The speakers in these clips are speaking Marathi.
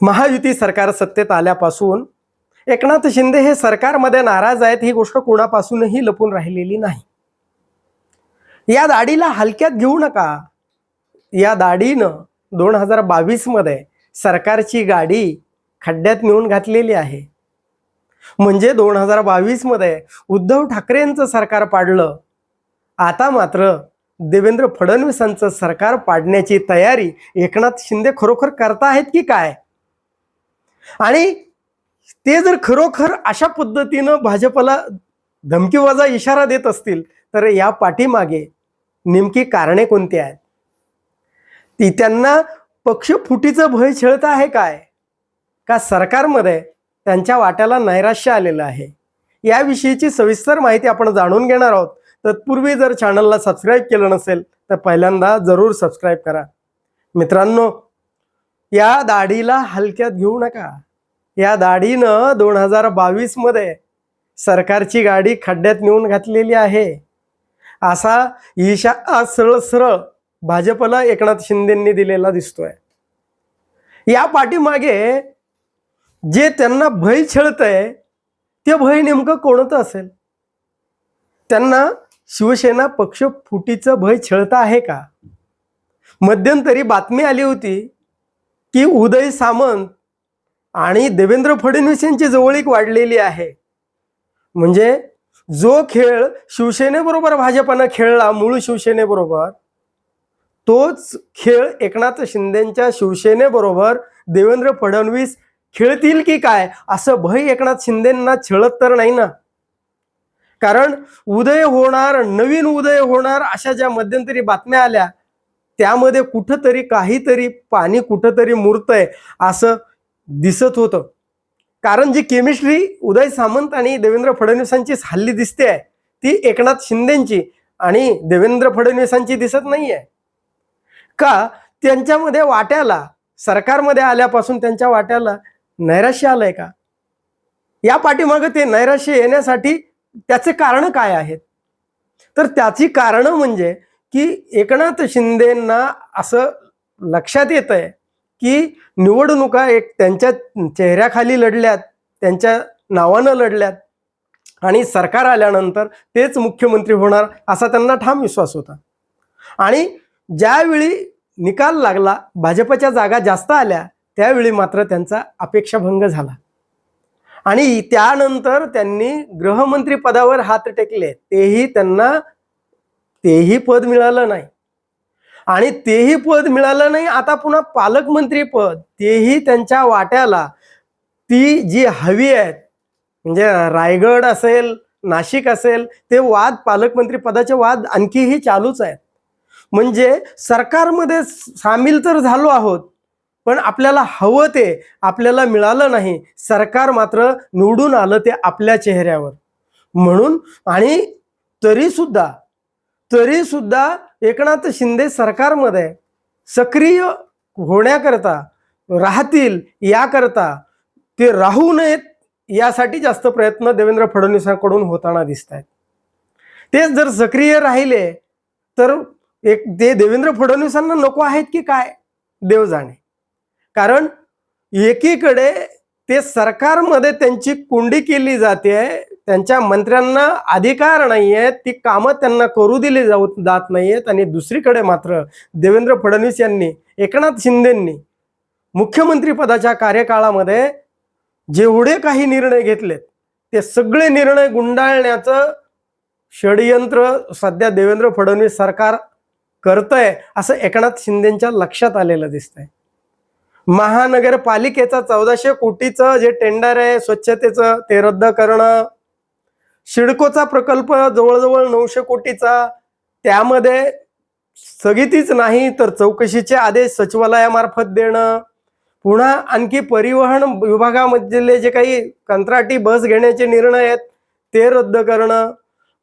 महायुती सरकार सत्तेत आल्यापासून एकनाथ शिंदे हे सरकारमध्ये नाराज आहेत ही गोष्ट कोणापासूनही लपून राहिलेली नाही. या दाढीला हलक्यात घेऊ नका. या दाढीनं दोन हजार बावीसमध्ये सरकारची गाडी खड्ड्यात नेऊन घातलेली आहे. म्हणजे दोन हजार बावीसमध्ये उद्धव ठाकरेंचं सरकार पाडलं. आता मात्र देवेंद्र फडणवीसांचं सरकार पाडण्याची तयारी एकनाथ शिंदे खरोखर करताहेत की काय? आणि ते जर खरोखर अशा पद्धतीनं भाजपला धमकीवाजा इशारा देत असतील तर या पाठीमागे नेमकी कारणे कोणती आहेत? ती त्यांना पक्षफुटीचं भय छळत आहे काय? का सरकारमध्ये त्यांच्या वाट्याला नैराश्य आलेलं आहे? याविषयीची सविस्तर माहिती आपण जाणून घेणार आहोत. तत्पूर्वी जर चॅनलला सबस्क्राईब केलं नसेल तर पहिल्यांदा जरूर सबस्क्राईब करा. मित्रांनो या दाढीला हलक्यात घेऊ नका. या दाढीनं दोन हजार बावीसमध्ये सरकारची गाडी खड्ड्यात नेऊन घातलेली आहे. असा ईशा सरळ सरळ भाजपला एकनाथ शिंदेंनी दिलेला दिसतोय. या पाठीमागे जे त्यांना भय छळतंय ते भय नेमकं कोणतं असेल? त्यांना शिवसेना पक्ष फुटीचं भय छळत आहे का? मध्यंतरी बातमी आली होती की उदय सामंत आणि देवेंद्र फडणवीस यांची जवळीक वाढलेली आहे. म्हणजे जो खेळ शिवसेनेबरोबर भाजपानं खेळला मूळ शिवसेनेबरोबर तोच खेळ एकनाथ शिंदेच्या शिवसेनेबरोबर देवेंद्र फडणवीस खेळतील की काय असं भय एकनाथ शिंदेंना छळत तर नाही ना. कारण उदय होणार नवीन उदय होणार अशा ज्या मध्यंतरी बातम्या आल्या त्यामध्ये कुठंतरी काहीतरी पाणी कुठंतरी मुरतंय असं दिसत होतं. कारण जी केमिस्ट्री उदय सामंत आणि देवेंद्र फडणवीसांची हल्ली दिसते आहे ती एकनाथ शिंदेची आणि देवेंद्र फडणवीसांची दिसत नाही आहे का? त्यांच्यामध्ये वाट्याला सरकारमध्ये आल्यापासून त्यांच्या वाट्याला नैराश्य आलंय का? या पाठीमागं ते नैराश्य येण्यासाठी त्याचे कारण काय आहेत? तर त्याची कारणं म्हणजे की एकनाथ शिंदेंना असं लक्षात येत आहे की निवडणुका एक त्यांच्या चेहऱ्याखाली लढल्यात त्यांच्या नावानं लढल्यात आणि सरकार आल्यानंतर तेच मुख्यमंत्री होणार असा त्यांना ठाम विश्वास होता. आणि ज्यावेळी निकाल लागला भाजपच्या जागा जास्त आल्या त्यावेळी मात्र त्यांचा अपेक्षाभंग झाला. आणि त्यानंतर त्यांनी गृहमंत्री पदावर हात टेकले तेही त्यांना तेही पद मिळालं नाही. आणि तेही पद मिळालं नाही आता पुन्हा पालकमंत्री पद तेही त्यांच्या वाट्याला ती जी हवी आहेत म्हणजे रायगड असेल नाशिक असेल ते वाद पालकमंत्री पदाचे वाद आणखीही चालूच आहेत. म्हणजे सरकारमध्ये सामील तर झालो आहोत पण आपल्याला हवं ते आपल्याला मिळालं नाही सरकार मात्र निवडून आलं ते आपल्या चेहऱ्यावर. म्हणून आणि तरीसुद्धा तरी सुद्धा एकनाथ शिंदे सरकारमध्ये सक्रिय होण्याकरता राहतील याकरता ते राहू नयेत यासाठी जास्त प्रयत्न देवेंद्र फडणवीसांकडून होताना दिसत आहेत तेच जर सक्रिय राहिले तर एक ते देवेंद्र फडणवीसांना नको आहेत की काय? देव जाणे. कारण एकीकडे ते सरकारमध्ये त्यांची कुंडी केली जाते त्यांच्या मंत्र्यांना अधिकार नाही आहेत ती कामं त्यांना करू दिली जाऊ जात नाही आहेत आणि दुसरीकडे मात्र देवेंद्र फडणवीस यांनी एकनाथ शिंदेंनी मुख्यमंत्री पदाच्या कार्यकाळामध्ये जेवढे काही निर्णय घेतलेत ते सगळे निर्णय गुंडाळण्याचं षडयंत्र सध्या देवेंद्र फडणवीस सरकार करतंय असं एकनाथ शिंदेच्या लक्षात आलेलं दिसतंय. महानगरपालिकेचा चौदाशे कोटीचं जे टेंडर आहे स्वच्छतेचं ते रद्द करणं शिडकोचा प्रकल्प जवळजवळ नऊशे कोटीचा त्यामध्ये स्थगितीच नाही तर चौकशीचे आदेश सचिवालयामार्फत देणं. पुन्हा आणखी परिवहन विभागामधले जे काही कंत्राटी बस घेण्याचे निर्णय आहेत ते रद्द करणं.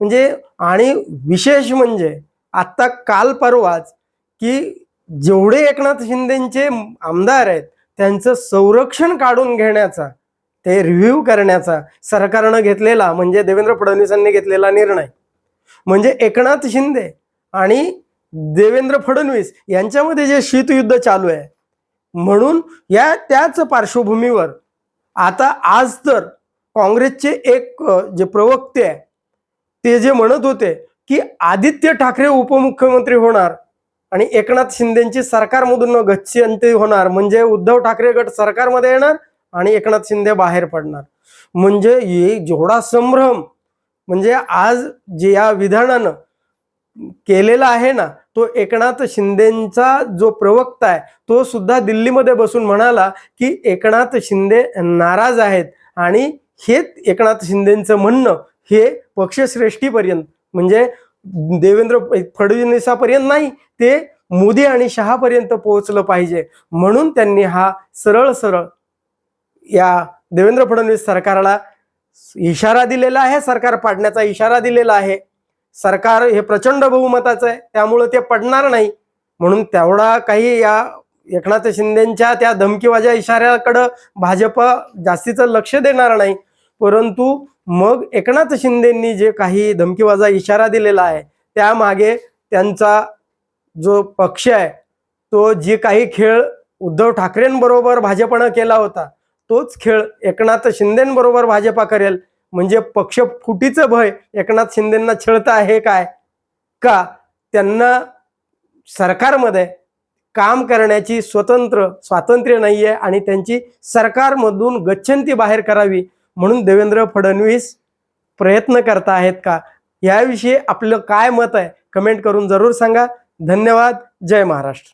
म्हणजे आणि विशेष म्हणजे आत्ता काल परवाच की जेवढे एकनाथ शिंदेचे आमदार आहेत त्यांचं संरक्षण काढून घेण्याचा ते रिव्ह्यू करण्याचा सरकारनं घेतलेला म्हणजे देवेंद्र फडणवीसांनी घेतलेला निर्णय. म्हणजे एकनाथ शिंदे आणि देवेंद्र फडणवीस यांच्यामध्ये जे शीतयुद्ध चालू आहे म्हणून या त्याच पार्श्वभूमीवर आता आज तर काँग्रेसचे एक जे प्रवक्ते आहे ते जे म्हणत होते की आदित्य ठाकरे उपमुख्यमंत्री होणार आणि एकनाथ शिंदेची सरकारमधून गच्छंती होणार म्हणजे उद्धव ठाकरे गट सरकारमध्ये येणार आणि एकनाथ शिंदे बाहेर पडणार. म्हणजे हे जेवढा संभ्रम म्हणजे आज जे या विधानानं केलेला आहे ना तो एकनाथ शिंदेचा जो प्रवक्ता आहे तो सुद्धा दिल्लीमध्ये बसून म्हणाला की एकनाथ शिंदे नाराज आहेत आणि हे एकनाथ शिंदेचं म्हणणं हे पक्षश्रेष्ठीपर्यंत म्हणजे देवेंद्र फडणवीसापर्यंत नाही ते मोदी आणि शहापर्यंत पोहोचलं पाहिजे. म्हणून त्यांनी हा सरळ सरळ या देवेंद्र फडणवीस सरकारला इशारा दिलेला आहे सरकार पाडण्याचा इशारा दिलेला आहे. सरकार हे प्रचंड बहुमताचं आहे त्यामुळं ते पडणार नाही. म्हणून तेवढा काही या एकनाथ शिंदेच्या त्या धमकीवाजा इशाऱ्याकडं भाजप जास्तीचं लक्ष देणार नाही. परंतु मग एकनाथ शिंदेंनी जे काही धमकीवाजा इशारा दिलेला आहे त्यामागे त्यांचा जो पक्ष आहे तो जे काही खेळ उद्धव ठाकरेंबरोबर भाजपनं केला होता तोच खेळ एकनाथ शिंदेबरोबर भाजपा करेल. म्हणजे पक्ष फुटीचं भय एकनाथ शिंदेंना छळत आहे काय? का त्यांना सरकारमध्ये काम करण्याची स्वतंत्र स्वातंत्र्य नाही आहे आणि त्यांची सरकारमधून गच्छंती बाहेर करावी म्हणून देवेंद्र फडणवीस प्रयत्न करता आहेत का? याविषयी आपलं काय मत आहे? कमेंट करून जरूर सांगा. धन्यवाद. जय महाराष्ट्र.